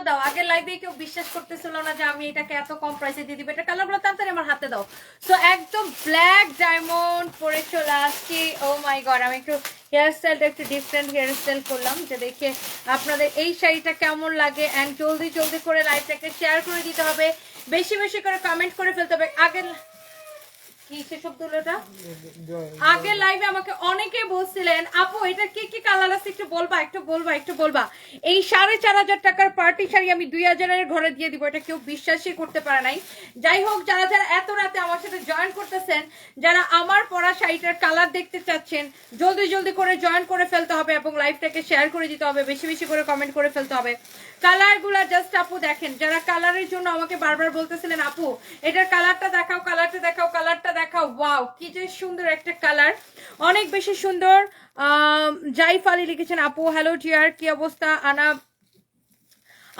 কালারটা দাও আগে লাইভে কেউ বিশ্বাস করতেছিল না যে আমি এটাকে এত কম প্রাইসে দিয়ে দিব। এটা কালারগুলো তাড়াতাড়ি আমার হাতে দাও। সো একদম ব্ল্যাক ডায়মন্ড পরে চলে আসছি। ও মাই গড আমি একটু হেয়ার স্টাইলটা একটু ডিফারেন্ট হেয়ার স্টাইল করলাম। যে দেখে আপনাদের এই শাড়িটা কেমন লাগে অ্যান্ড জলদি জলদি করে লাইভটাকে শেয়ার করে দিতে হবে। বেশি বেশি করে কমেন্ট করে ফেলতে হবে। আগের আগের লাইভে আমাকে অনেকে বলছিলেন আপু এটা কি কি কালার আছে? একটু বলবা একটু বলবা একটু বলবা। এই সাড়ে চার হাজার টাকার পার্টি শাড়ি আমি দুই হাজারের ঘরে দিয়ে দিব এটা কেউ বিশ্বাসই করতে পারে নাই। যাই হোক যারা যারা এত রাতে আমার সাথে জয়েন করতেছেন যারা আমার পরা শাড়িটার কালার দেখতে চাচ্ছেন জলদি জলদি করে জয়েন করে ফেলতে হবে এবং লাইভটাকে শেয়ার করে দিতে হবে বেশি বেশি করে কমেন্ট করে ফেলতে হবে। কালারগুলা জাস্ট আপু দেখেন, যারা কালারের জন্য আমাকে বারবার বলতেছিলেন, আপু, এটার কালারটা দেখাও কালারটা দেখাও কালারটা দেখাও। ওয়াও কি যে সুন্দর একটা কালার অনেক বেশি সুন্দর জাইফ আলী লিখেছেন, আপু হ্যালো জিয়ার কি অবস্থা? আনা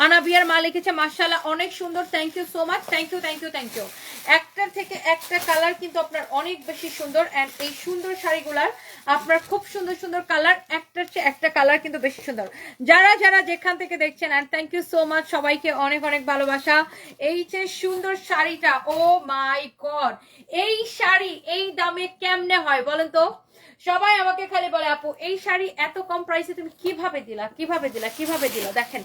আনাবিয়ার মা লিখেছে মার্শাল্লাহ অনেক সুন্দর। Thank you so much thank you thank you thank you একটার থেকে একটা কালার কিন্তু আপনার অনেক বেশি সুন্দর অ্যান্ড এই সুন্দর শাড়িগুলার আপনার খুব সুন্দর সুন্দর কালার একটার চেয়ে একটা কালার কিন্তু বেশি সুন্দর। যারা যারা যেখান থেকে দেখছেন and thank you so much সবাইকে অনেক অনেক ভালোবাসা। এই যে সুন্দর শাড়িটা ও মাই গড এই শাড়ি এই দামে কেমনে হয় বলেন তো? সবাই আমাকে খালি বলে, আপু, এই শাড়ি এত কম প্রাইসে তুমি কীভাবে দিলা? কীভাবে দিলা? কীভাবে দিলা? দেখেন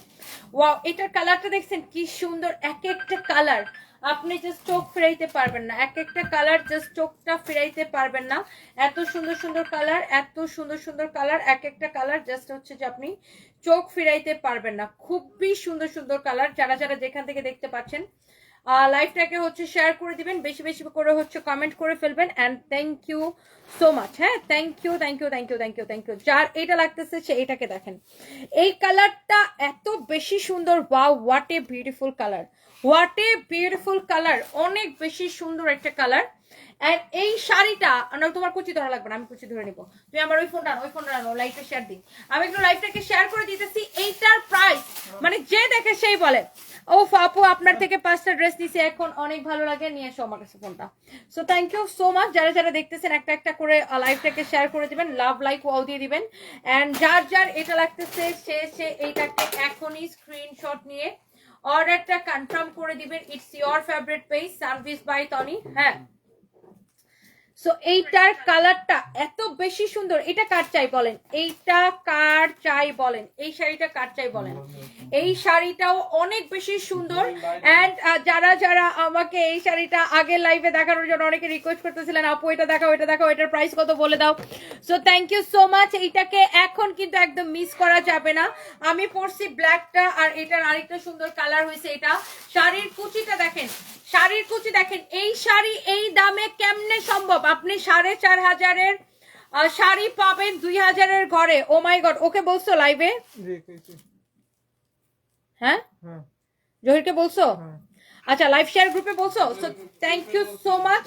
ওয়াও এটার কালারটা দেখছেন, কি সুন্দর এক একটা কালার। আপনি জাস্ট চোখ ফেরাইতে পারবেন না। এক একটা কালার জাস্ট চোখটা ফেরাইতে পারবেন না। এত সুন্দর সুন্দর কালার এত সুন্দর সুন্দর কালার এক একটা কালার জাস্ট হচ্ছে যে আপনি চোখ ফেরাইতে পারবেন না। খুবই সুন্দর সুন্দর কালার যারা যারা যেখান থেকে দেখতে পাচ্ছেন। লাইভটাকে হচ্ছে শেয়ার করে দিবেন, বেশি বেশি করে হচ্ছে কমেন্ট করে ফেলবেন। And thank you so much হ্যাঁ? Thank you thank you thank you thank you thank you যার এটা লাগতেছে, সে এটাকে দেখেন। এই কালারটা এত বেশি সুন্দর wow what a beautiful colour what a beautiful colour অনেক বেশি সুন্দর একটা কালার এন্ড এই শাড়িটা না তোমার কুচি ধরা লাগবে না, আমি কুচি ধরে নিবো। তুমি আমার ওই ফোনটা ওই ফোনটা আনো লাইভটা শেয়ার দিই আমি একটু লাইভটাকে শেয়ার করে দিতেছি, এইটার প্রাইস মানে যে দেখে সেই বলে। ও আপু, আপনার থেকে পাঁচটা ড্রেস নিছি, এখন অনেক ভালো লাগে, নিয়ে এসো আমার কাছে ফোনটা so thank you so much যারা যারা দেখতেছেন, একটা একটা করে লাইভটাকে শেয়ার করে দিবেন লাভ লাইক ওয়াও দিয়ে দিবেন। এন্ড যার যার এটা লাগতেছে, সে সে, এইটাকে এখনই স্ক্রিনশট নিয়ে অর্ডারটা কনফার্ম করে দিবেন। It's your favourite page service by Toni হ্যাঁ। সো এইটার কালারটা এত বেশি সুন্দর। এটা কার চাই বলেন? এইটা কার চাই বলেন? এই শাড়িটা কার চাই বলেন? এই শাড়িটাও অনেক বেশি সুন্দর। অ্যান্ড যারা যারা আমাকে এই শাড়িটা আগের লাইভে দেখানোর জন্য অনেকে রিকোয়েস্ট করতেছিলেন, আপু, এটা দেখাও এটা দেখাও, এটার প্রাইস কত বলে দাও? So thank you so much এইটাকে এখন কিন্তু একদম মিস করা যাবে না। আমি পরছি ব্ল্যাকটা আর এটার আরেকটা সুন্দর কালার হয়েছে এটা। শাড়ির কুচিটা দেখেন, শাড়ির কুচি দেখেন, এই শাড়ি এই দামে কেমনে সম্ভব? আপনি সাড়ে চার হাজারের শাড়ি পাবেন দুই হাজারের ঘরে। ও মাই গড ওকে বলছো লাইভে হ্যাঁ? হ্যাঁ। জহিরকে বলছো? হ্যাঁ। আচ্ছা লাইভ শেয়ার গ্রুপে বলছো? So thank you so much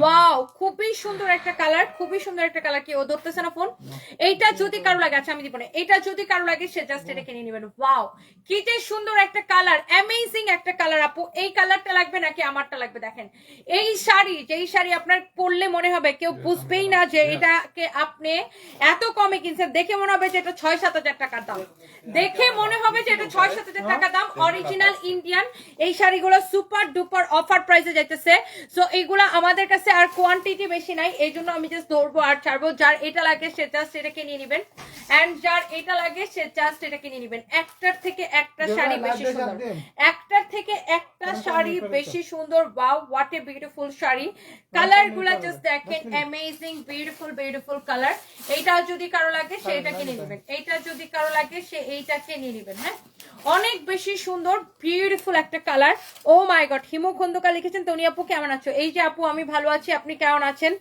wow খুবই সুন্দর একটা কালার খুবই সুন্দর একটা কালার কি ও ধরতেছে না ফোন এইটা যদি কারও লাগে আচ্ছা আমি দিব না। এইটা যদি কারও লাগে, সে জাস্ট এটা কিনে নেবেন। ওয়াও কি যে সুন্দর একটা কালার অ্যামেজিং একটা কালার আপু। এই কালারটা লাগবে নাকি আমারটা লাগবে, দেখেন। এই শাড়ি, যেই শাড়ি আপনার পরলে মনে হবে, কেউ বুঝবেই না যে এটাকে আপনি এত কমে কিনছেন। দেখে মনে হবে যে এটা ছয় সাত হাজার টাকার দাম। দেখে মনে হবে যে এটা ছয় সাত হাজার টাকা দাম। অরিজিনাল ইন্ডিয়ান এই শাড়িগুলো সুপার ডুপার অফার প্রাইসে যাইতেছে। সো এইগুলা আমাদের কাছে আর কোয়ান্টিটি বেশি নাই এই জন্য আমি জাস্ট ধরবো আর ছাড়বো। যার এটা লাগে সে জাস্ট এটা কিনে নিবেন। এন্ড যার এটা লাগে সে জাস্ট এটা কিনে নিবেন। একটার থেকে একটা শাড়ি বেশি সুন্দর। একটার থেকে একটা শাড়ি বেশি সুন্দর। Wow what a beautiful sari. কালারগুলা just দেখেন অ্যামেজিং বিউটিফুল বিউটিফুল কালার এইটা যদি কারও লাগে সে এটা কিনে নেবেন। এইটা যদি কারও লাগে সে এইটাকে নিয়ে নেবেন হ্যাঁ? অনেক বেশি সুন্দর বিউটিফুল একটা colour oh my god Himu Khandakar লিখেছেন তনি আপু কেমন আছো? এই যে আপু আমি ভালো আছি আপনি কেমন আছেন?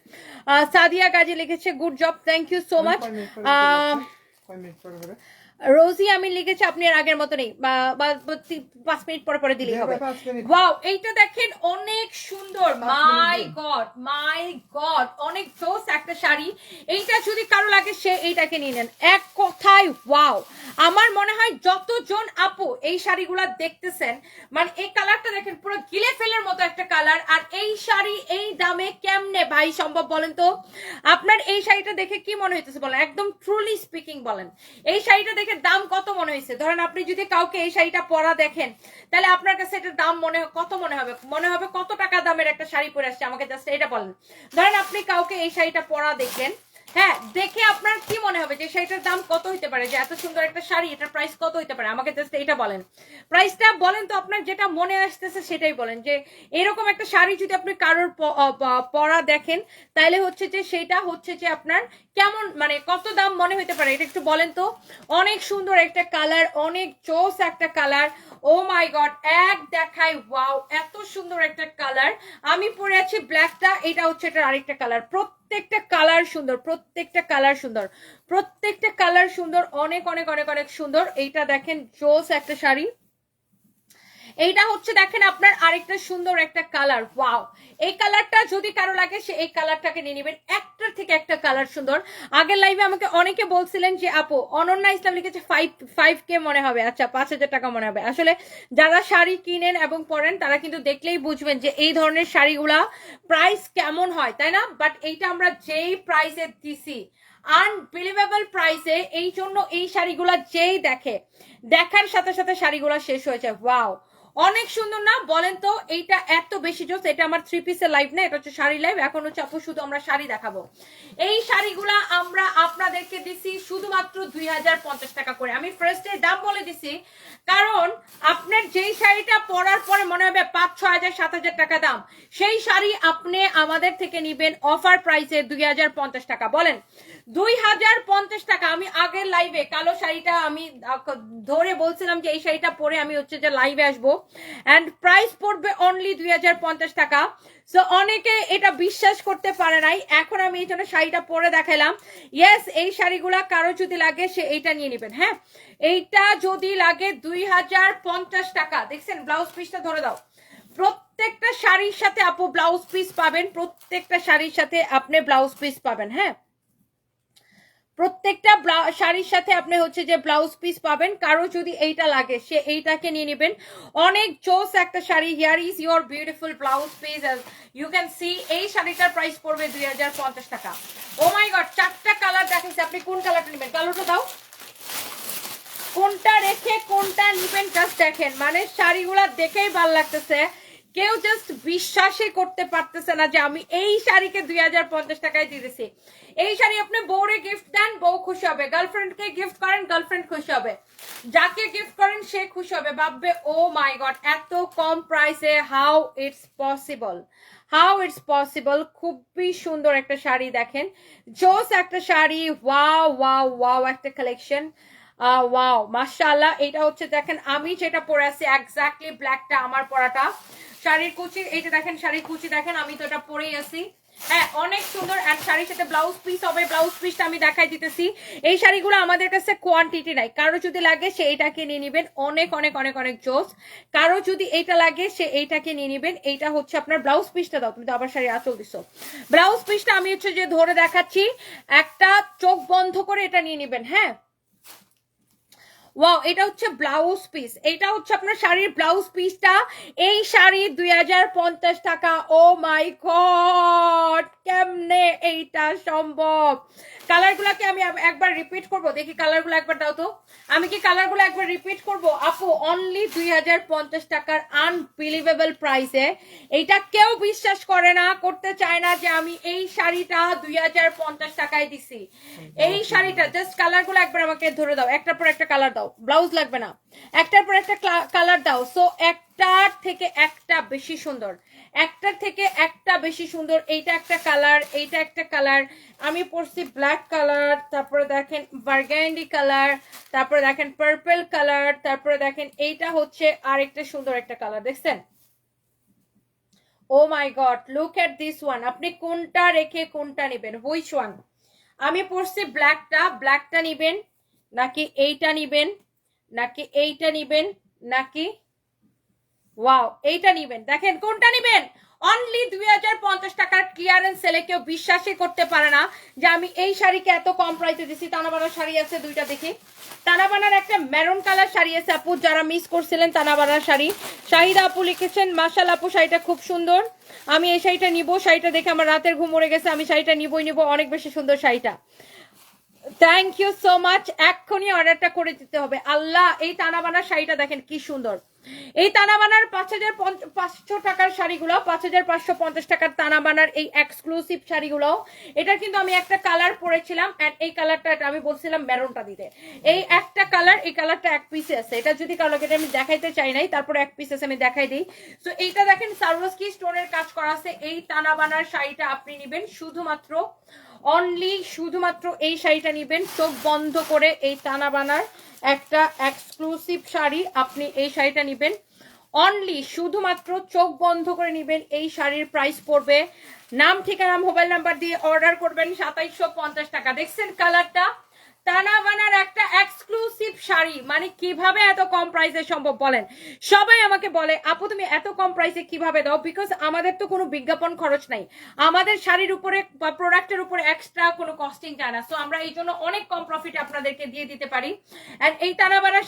আহ, সাদিয়া গাজী লিখেছে good job thank you so much Rozy আমি লিখেছি আপনি আর আগের মতো নেই। বা- পাঁচ মিনিট পরে পরে দিলেই হবে। পাঁচ মিনিট। ওয়াও এইটা দেখেন অনেক সুন্দর। মাই গড মাই গড অনেক জোস একটা শাড়ি। এইটা যদি কারও লাগে সে এইটাকে নিয়ে নেন। এক কথায় ওয়াও আমার মনে হয় যতজন আপু এই শাড়িগুলা দেখতেছেন মানে এই কালারটা দেখেন পুরো গিলে ফেলের মতো একটা কালার। আর এই শাড়ি এই দামে কেমনে ভাই সম্ভব বলেন তো? আপনার এই শাড়িটা দেখে কি মনে হইতেছে বলেন? একদম ট্রুলি স্পিকিং বলেন। এই শাড়িটা দেখে এটার দাম কত মনে হয়েছে? ধরেন আপনি যদি কাউকে এই শাড়িটা পরা দেখেন, তাহলে আপনার কাছে এটার দাম মনে কত মনে হবে? মনে হবে কত টাকা দামের একটা শাড়ি পরে আসছে? আমাকে জাস্ট এটা বলেন। ধরেন আপনি কাউকে এই শাড়িটা পরা দেখলেন হ্যাঁ দেখে আপনার কি মনে হবে যে শাড়িটার দাম কত হইতে পারে? যে এত সুন্দর একটা শাড়ি, এটার প্রাইস কত হইতে পারে? আমাকে জাস্ট এটা বলেন। প্রাইসটা বলেন তো আপনার যেটা মনে আসতেছে সেটাই বলেন। যে এরকম একটা শাড়ি যদি আপনি কারোর পরা দেখেন তাহলে হচ্ছে যে সেটা হচ্ছে যে আপনার কেমন মানে কত দাম মনে হইতে পারে? এটা একটু বলেন তো। অনেক সুন্দর একটা কালার অনেক জোস একটা কালার ও মাই গড এক দেখাই ওয়াও এত সুন্দর একটা কালার আমি পরে আছি ব্ল্যাকটা এটা হচ্ছে এটার আরেকটা কালার প্রত্যেকটা কালার সুন্দর, প্রত্যেকটা কালার সুন্দর, প্রত্যেকটা কালার সুন্দর, অনেক অনেক অনেক অনেক সুন্দর। এইটা দেখেন, জোস একটা শাড়ি। এইটা হচ্ছে দেখেন আপনার আরেকটা সুন্দর একটা কালার ওয়াও এই কালারটা যদি কারও লাগে, সে এই কালারটাকে নিয়ে নেবেন। একটার থেকে একটা কালার সুন্দর। আগের লাইভে আমাকে অনেকে বলছিলেন যে, আপু, অনন্যা ইসলাম লিখেছে ফাইভ ফাইভ কে মনে হবে। আচ্ছা পাঁচ হাজার টাকা মনে হবে। আসলে যারা শাড়ি কিনেন এবং পরেন, তারা কিন্তু দেখলেই বুঝবেন যে, এই ধরনের শাড়িগুলা প্রাইস কেমন হয়, তাই না? বাট এইটা আমরা যেই প্রাইসে দিছি আনবিলিভেবল প্রাইসে এই জন্য এই শাড়িগুলা যেই দেখে, দেখার সাথে সাথে শাড়িগুলা শেষ হয়ে যায়। ওয়াও অনেক সুন্দর না? বলেন তো, এইটা এত বেশি জোস, এটা আমার থ্রি পিসের লাইভ না, এটা হচ্ছে শাড়ি লাইভ এখন হচ্ছে আপু, শুধু আমরা শাড়ি দেখাবো। এই শাড়িগুলা আমরা আপনাদেরকে দিছি শুধুমাত্র দুই হাজার পঞ্চাশ টাকা করে। আমি ফার্স্টে দাম বলে দিছি, কারণ আপনার যেই শাড়িটা পরার পরে মনে হবে পাঁচ ছ হাজার, সাত হাজার টাকা দাম। সেই শাড়ি আপনি আমাদের থেকে নিবেন অফার প্রাইসে দুই হাজার পঞ্চাশ টাকা। বলেন দুই হাজার পঞ্চাশ টাকা। আমি আগের লাইভে কালো শাড়িটা আমি ধরে বলছিলাম যে এই শাড়িটা পরে আমি হচ্ছে যে লাইভে আসব। অ্যান্ড প্রাইস পড়বে অনলি দুই হাজার পঞ্চাশ টাকা। সো অনেকে এটা বিশ্বাস করতে পারে নাই। এখন আমি এই জন্য শাড়িটা পরে দেখাইলাম। ইয়েস এই শাড়িগুলা কারও যদি লাগে, সে এইটা নিয়ে নেবেন হ্যাঁ? এইটা যদি লাগে দুই হাজার পঞ্চাশ টাকা। দেখছেন ব্লাউজ পিসটা ধরে দাও। প্রত্যেকটা শাড়ির সাথে আপু ব্লাউজ পিস পাবেন। প্রত্যেকটা শাড়ির সাথে আপনি ব্লাউজ পিস পাবেন হ্যাঁ? প্রত্যেকটা শাড়ির সাথে আপনি হচ্ছে যে ব্লাউজ পিস পাবেন। কারও যদি এইটা লাগে, সে এইটাকে নিয়ে নেবেন। অনেক জোস একটা sari. Here is your beautiful blouse piece you can see এই শাড়িটার প্রাইস পড়বে দুই হাজার পঞ্চাশ টাকা। ও মাই গড চারটা কালার দেখাচ্ছি আপনি কোন কালারটা নেবেন? কালোটা দাও। কোনটা রেখে কোনটা নিবেন? জাস্ট দেখেন। মানে শাড়িগুলা দেখেই ভালো লাগতেছে। কেউ জাস্ট বিশ্বাসই করতে পারতেছে না যে আমি এই শাড়িকে দুই হাজার পঞ্চাশ টাকায় দিয়ে দিছি এই শাড়ি আপনি বউরে গিফট দেন, বউ খুশি হবে। গার্লফ্রেন্ডকে গিফট করেন গার্লফ্রেন্ড খুশি হবে। যাকে গিফট করেন, সে খুশি হবে। ভাববে ও মাই গড এত কম প্রাইসে how it's possible how it's possible খুবই সুন্দর একটা শাড়ি দেখেন। জোস একটা শাড়ি ওয়াও ওয়াও ওয়াও একটা কালেকশন ওয়াও মাশাআল্লাহ, এটা হচ্ছে দেখেন, আমি যেটা পরে আছি এক্স্যাক্টলি ব্ল্যাকটা আমার পরাটা। শাড়ির কুচি এইটা দেখেন, শাড়ির কুচি দেখেন, আমি তো এটা পরেই আছি। হ্যাঁ অনেক সুন্দর অ্যান্ড শাড়ির সাথে ব্লাউজ পিস হবে ব্লাউজ পিসটা আমি দেখাই দিতেছি। এই শাড়িগুলো আমাদের কাছে কোয়ান্টিটি নাই, কারও যদি লাগে, সে এইটাকে নিয়ে নেবেন, অনেক অনেক অনেক অনেক জোস। কারও যদি এইটা লাগে, সে এইটাকে নিয়ে নেবেন, এইটা হচ্ছে আপনার ব্লাউজ পিসটা দাও, তুমি তো আবার শাড়ি আঁচল দিছো। ব্লাউজ পিসটা আমি হচ্ছে যে ধরে দেখাচ্ছি, একটা চোখ বন্ধ করে এটা নিয়ে নেবেন হ্যাঁ? ওয়াও এটা হচ্ছে ব্লাউজ পিস এটা হচ্ছে আপনার শাড়ির ব্লাউজ পিসটা এই শাড়ি দুই হাজার পঞ্চাশ টাকা। ও মাই গড কেমনে এইটা সম্ভব? কালারগুলোকে আমি একবার রিপিট করব। দেখি কালারগুলো একবার দাও তো। আমি কি কালারগুলো একবার রিপিট করব? আপু অনলি দুই হাজার পঞ্চাশ টাকার আনবিলিভেবল প্রাইসে এইটা কেউ বিশ্বাস করে না করতে চায় না যে আমি এই শাড়িটা দুই হাজার পঞ্চাশ টাকায় দিছি। এই শাড়িটা জাস্ট কালারগুলো একবার আমাকে ধরে দাও। একটার পর একটা কালার দাও। ব্লাউজ লাগবে না। একটার পর একটা কালার দাও। সো একটার থেকে একটা বেশি সুন্দর। একটার থেকে একটা বেশি সুন্দর। এইটা একটা কালার এইটা একটা কালার আমি পরছি ব্ল্যাক কালার তারপরে দেখেন বার্গ্যান্ডি কালার তারপরে দেখেন পার্পল কালার তারপরে দেখেন এইটা হচ্ছে আরেকটা সুন্দর একটা কালার দেখছেন? ও my god look at this one আপনি কোনটা রেখে কোনটা নেবেন? হুইচ ওয়ান আমি পড়ছি ব্ল্যাকটা ব্ল্যাকটা নিবেন। নাকি এইটা নিবেন? নাকি এইটা নিবেন? নাকি? ওয়াও, এইটা নিবেন। দেখেন, কোনটা নিবেন? অনলি দুই হাজার পঞ্চাশ টাকার ক্লিয়ারেন্স সেলে কেউ বিশ্বাসই করতে পারে না যে আমি এই শাড়িকে এত কম প্রাইসে দিচ্ছি তানাবানার শাড়ি আছে দুইটা, দেখি। তানাবানার একটা মেরুন কালার শাড়ি আছে আপু, যারা মিস করছিলেন তানাবানার শাড়ি। শাহিদা আপু লিখেছেন মাসাল আপু, শাড়িটা খুব সুন্দর। আমি এই শাড়িটা নিব, শাড়িটা দেখে আমার রাতের ঘুম উড়ে গেছে, আমি শাড়িটা নিবই, নিব, অনেক বেশি সুন্দর শাড়িটা। থ্যাংক ইউ সো মাচ এক্ষুনি অর্ডারটা করে দিতে হবে। আল্লাহ, এই তানাবানা শাড়িটা দেখেন কি সুন্দর। এই তানাবানার পাঁচ হাজার পাঁচশো টাকার শাড়িগুলো, পাঁচ হাজার পাঁচশো পঞ্চাশ টাকার তানাবানার এই এক্সক্লুসিভ শাড়িগুলো, এটার কিন্তু আমি একটা কালার পরেছিলাম এই কালারটা আমি বলছিলাম মেরুনটা দিতে। এই একটা কালার এই কালারটা এক পিসে আছে। এটা যদি কারও লাগে, এটা আমি দেখাইতে চাই নাই, তারপরে এক পিস আছে, আমি দেখাই দিই। তো এইটা দেখেন সার্ভসকি স্টোনের কাজ করা আছে। এই তানাবানার শাড়িটা আপনি নেবেন শুধুমাত্র অনলি শুধুমাত্র এই শাড়িটা নিবেন। চোখ বন্ধ করে এই টানা বানার একটা এক্সক্লুসিভ শাড়ি আপনি এই শাড়িটা নিবেন। অনলি শুধুমাত্র চোখ বন্ধ করে নিবেন, এই শাড়ির প্রাইস পড়বে। নাম, ঠিকানা মোবাইল নাম্বার দিয়ে অর্ডার করবেন সাতাইশশো টাকা। দেখছেন কালারটা টানা বানার একটা এক্সক্লুসিভ শাড়ি। মানে কীভাবে এত কম প্রাইসে সম্ভব বলেন? সবাই আমাকে বলে, আপু, তুমি এত কম প্রাইসে কীভাবে দাও? বিকজ আমাদের তো কোনো বিজ্ঞাপন খরচ নাই। আমাদের শাড়ির উপরে বা প্রোডাক্টের উপরে এক্সট্রা কোনো কস্টিং চায় না। সো আমরা এই জন্য অনেক কম প্রফিট আপনাদেরকে দিয়ে দিতে পারি। অ্যান্ড এই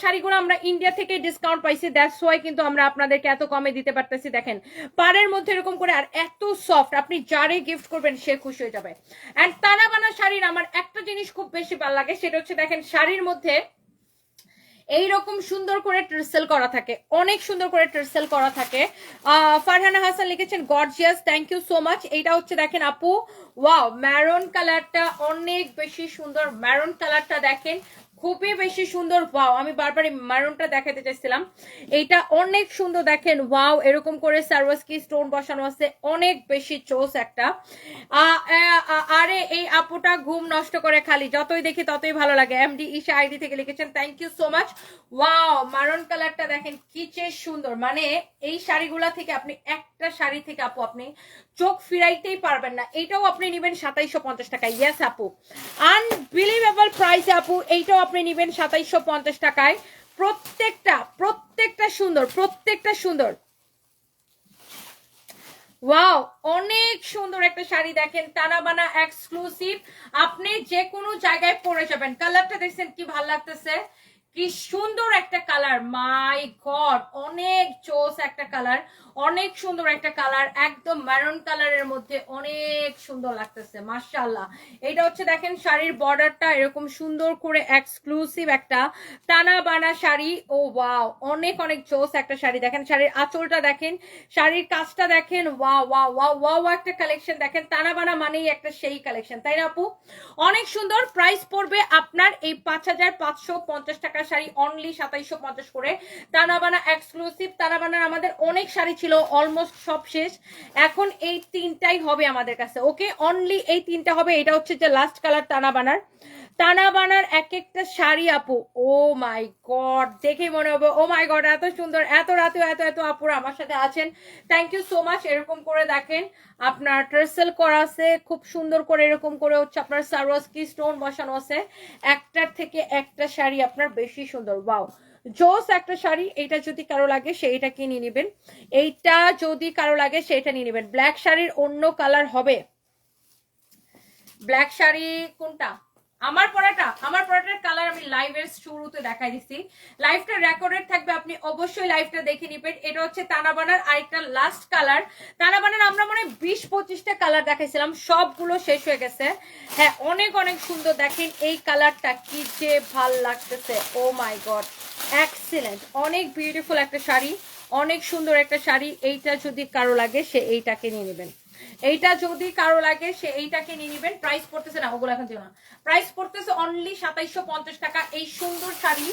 শাড়িগুলো আমরা ইন্ডিয়া থেকে ডিসকাউন্ট পাইছি। দ্যাটস ওয়াই কিন্তু আমরা আপনাদেরকে এত কমে দিতে পারতেছি, দেখেন। পাড়ের মধ্যে এরকম করে আর এত সফট আপনি যারে গিফট করবেন সে খুশি হয়ে যাবে। অ্যান্ড তানাবানা শাড়ির আমার একটা জিনিস খুব বেশি ভালো লাগে সেটা হচ্ছে দেখেন, শাড়ির মধ্যে এইরকম সুন্দর করে ট্রেসেল করা থাকে, অনেক সুন্দর করে ট্রেসেল করা থাকে। ফারহানা হাসান লিখেছেন gorgeous thank you so much এটা হচ্ছে দেখেন, আপু ওয়াও ম্যারন কালারটা অনেক বেশি সুন্দর ম্যারন কালারটা দেখেন খুবই বেশি সুন্দর ওয়াও আমি বারবার ম্যারনটা দেখাতে চাইছিলাম। এইটা অনেক সুন্দর দেখেন ওয়াও এরকম করে সার্ভাসকি স্টোন বসানো আছে, অনেক বেশি চোস একটা। আরে এই আপুটা ঘুম নষ্ট করে খালি, যতই দেখি ততই ভালো লাগে। এমডি ঈশা আইডি থেকে লিখেছেন thank you so much wow মারন কালারটা দেখেন, কি সুন্দর। মানে এই শাড়িগুলা থেকে আপনি, একটা শাড়ি থেকে আপু আপনি চোখ ফিরাইতেই পারবেন না। এইটাও আপনি নেবেন সাতাইশো পঞ্চাশ টাকা ইয়েস আপু। আনবিলিভেবল প্রাইস আপু, এইটাও নেবেন সাতাইশো পঞ্চাশ টাকায়। প্রত্যেকটা প্রত্যেকটা সুন্দর প্রত্যেকটা সুন্দর। ওয়াও, অনেক সুন্দর একটা শাড়ি দেখেন তানাবানা এক্সক্লুসিভ আপনি যে কোনো জায়গায় পরে যাবেন। কালারটা দেখছেন কি ভালো লাগতেছে? কি সুন্দর একটা কালার মাই গড অনেক চোস একটা কালার অনেক সুন্দর একটা কালার একদম ম্যারন কালারের মধ্যে অনেক সুন্দর লাগতেছে, মাশাআল্লাহ। এটা হচ্ছে দেখেন শাড়ির বর্ডারটা এরকম সুন্দর করে এক্সক্লুসিভ একটা টানা বানা শাড়ি। ও ওয়াও অনেক অনেক চোস একটা শাড়ি। দেখেন শাড়ির আঁচলটা দেখেন, শাড়ির কাজটা দেখেন ওয়া ওয়া ওয়া ওয়াও ওয়া একটা কালেকশন দেখেন। টানা বানা মানেই একটা সেই কালেকশন তাই না আপু? অনেক সুন্দর প্রাইস পড়বে আপনার এই পাঁচ হাজার পাঁচশো পঞ্চাশ টাকার শাড়ি অনলি সাতাইশশো পঞ্চাশ করে। তানাবানা এক্সক্লুসিভ তানাবানার আমাদের অনেক শাড়ি ছিল অলমোস্ট সব শেষ। এখন এই তিনটাই হবে আমাদের কাছে ওকে অনলি এই তিনটা হবে, এটা হচ্ছে যে লাস্ট কালার তানাবানার। তানাবানার এক একটা শাড়ি, আপু, ও মাই গড দেখেই মনে হবে, ও মাই গড এত সুন্দর, এত রাতে এত এত আপুরা আমার সাথে আছেন। থ্যাংক ইউ সো মাচ এরকম করে দেখেন, আপনার ট্রেসেল করা আছে, খুব সুন্দর করে এরকম করে হচ্ছে আপনার সারোয়াসকি স্টোন বসানো আছে। একটার থেকে একটা শাড়ি আপনার বেশি সুন্দর বাও জোস একটা শাড়ি এটা যদি কারও লাগে, সেইটা কিনে নেবেন। এইটা যদি কারও লাগে সেটা নিয়ে নেবেন। ব্ল্যাক শাড়ির অন্য কালার হবে। ব্ল্যাক শাড়ি কোনটা? আমার পরাটা আমার পরাটার কালার আমি লাইভের শুরুতে দেখাই দিচ্ছি। লাইভটা রেকর্ডেড থাকবে, আপনি অবশ্যই লাইভটা দেখে নিবেন। এটা হচ্ছে তানাবানার আরেকটা লাস্ট কালার তানাবানার আমরা মনে বিশ পঁচিশটা কালার দেখাইছিলাম, সবগুলো শেষ হয়ে গেছে। হ্যাঁ অনেক অনেক সুন্দর। দেখেন এই কালারটা কি যে ভালো লাগতেছে। ও মাই গড এক্সিলেন্ট অনেক বিউটিফুল একটা শাড়ি, অনেক সুন্দর একটা শাড়ি। এইটা যদি কারও লাগে, সে এইটাকে নিয়ে নেবেন। এইটা যদি কারও লাগে, সে এইটাকে নিয়ে নেবেন। প্রাইস পড়তেছে না, ওগুলো এখন দিও না। প্রাইস পড়তেছে অনলি সাতাইশশো পঞ্চাশ টাকা। এই সুন্দর শাড়ি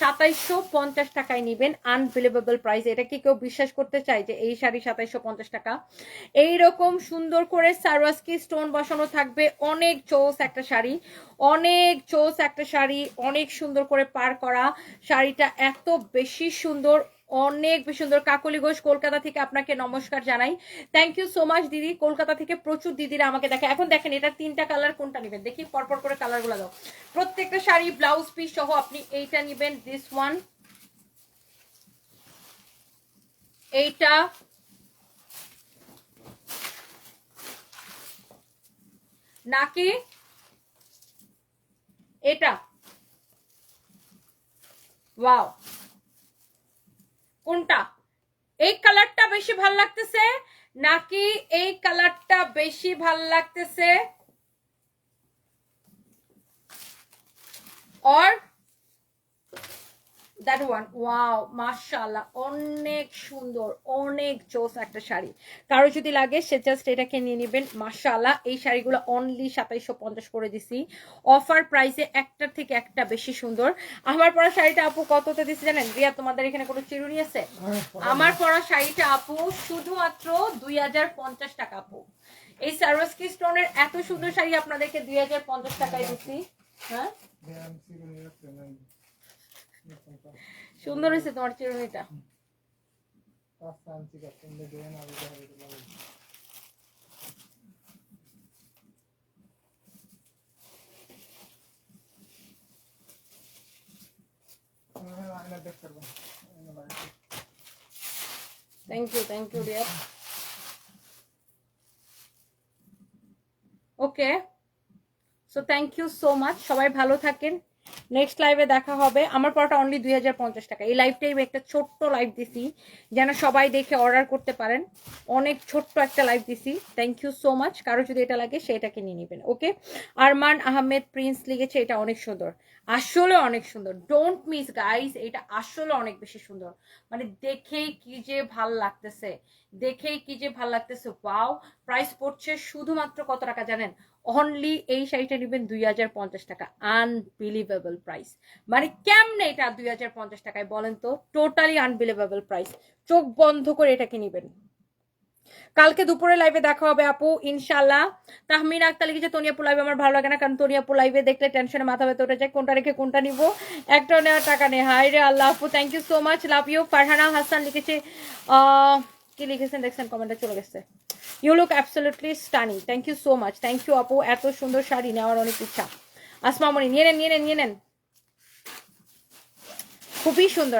সাতাইশশো পঞ্চাশ টাকায় নিবেন আনবিলিভেবল প্রাইস এটা কি কেউ বিশ্বাস করতে চায় যে এই শাড়ি সাতাইশশো পঞ্চাশ টাকা। এইরকম সুন্দর করে সারওয়াসকি স্টোন বসানো থাকবে। অনেক চোস একটা শাড়ি, অনেক চোস একটা শাড়ি, অনেক সুন্দর করে পার করা। শাড়িটা এত বেশি সুন্দর অনেক সুন্দর। কাকলি ঘোষ, কলকাতা থেকে আপনাকে নমস্কার জানাই। থ্যাংক ইউ সো মাচ দিদি। কলকাতা থেকে প্রচুর দিদিরা আমাকে দেখে। এখন দেখেন এটা তিনটা কালার কোনটা নেবেন? দেখি, পরপর করে কালারগুলো দাও। প্রত্যেকটা শাড়ি ব্লাউজ পিস সহ আপনি এইটা নেবেন দিস ওয়ান এইটা। নাকি? এটা। ওয়াও কোনটা? এই কালারটা বেশি ভালো লাগতেছে নাকি এই কালারটা বেশি ভালো লাগতেছে? অর দ্যাট ওয়ান ওয়াও মাশাআল্লাহ অনেক সুন্দর, অনেক জোস একটা শাড়ি। কারও যদি লাগে, সে জাস্ট এটাকে নিয়ে নেবেন। মাশাআল্লাহ, এই শাড়িগুলো অনলি সাতাইশশো পঞ্চাশ করে দিছি। অফার প্রাইসে একটার থেকে একটা বেশি সুন্দর। আমার পরা শাড়িটা আপু কততে দিছি জানেন? রিয়া, তোমাদের এখানে কোনো চিরুনি আছে? আমার পরা শাড়িটা আপু শুধুমাত্র দুই হাজার পঞ্চাশ টাকা আপু। এই সার্ভাসকি স্টোনের এত সুন্দর শাড়ি আপনাদেরকে দুই হাজার পঞ্চাশ টাকায় দিচ্ছি হ্যাঁ? সুন্দর হয়েছে তোমার চিরুনিটা। Thank you thank you dear okay so thank you so much সবাই ভালো থাকেন। নেক্সট লাইভে দেখা হবে। আমার পড়াটা অনলি দুই হাজার পঞ্চাশ টাকা। এই লাইভটাই একটা ছোট্ট লাইভ দিছি, যেন সবাই দেখে অর্ডার করতে পারেন। অনেক ছোট্ট একটা লাইভ দিছি। থ্যাংক ইউ সো মাচ কারও যদি এটা লাগে, সেটাকে নিয়ে নেবেন ওকে আরমান আহমেদ প্রিন্স লিখেছে, এটা অনেক সুন্দর। আসলে অনেক সুন্দর। ডোন্ট মিস গাইস এটা আসলে অনেক বেশি সুন্দর। মানে দেখেই কি যে ভালো লাগতেছে। দেখেই কি যে ভালো লাগতেছে। ওয়াও প্রাইস পড়ছে শুধুমাত্র কত টাকা জানেন? অনলি এই শাড়িটা নেবেন দুই হাজার পঞ্চাশ টাকা। আনবিলিভেবল প্রাইস মানে কেমনে এটা দুই হাজার পঞ্চাশ টাকায় বলেন তো? টোটালি আনবিলিভেবল প্রাইস চোখ বন্ধ করে এটাকে নেবেন। কালকে দুপুরে লাইভে দেখা হবে আপু ইনশাল্লাহ তাহমিন আক্তার লিখেছে তনিয়াপু লাইভে আমার ভালো লাগে না, কারণ তনিয়াপু লাইভে দেখলে টেনশনে মাথা ব্যথা উঠে যায়। কোনটা রেখে কোনটা নিব? একটা নেওয়ার টাকা নেই। হাই রে আল্লাহ আপু thank you so much love you Farhana Hasan লিখেছে কি লিখেছেন দেখছেন? কমেন্টে চলে গেছে। You look absolutely stunning thank you so much thank you আপু এত সুন্দর শাড়ি নেওয়ার অনেক ইচ্ছা। আসমামণি নিয়ে নেন নিয়ে নেন নিয়ে নেন। খুবই সুন্দর।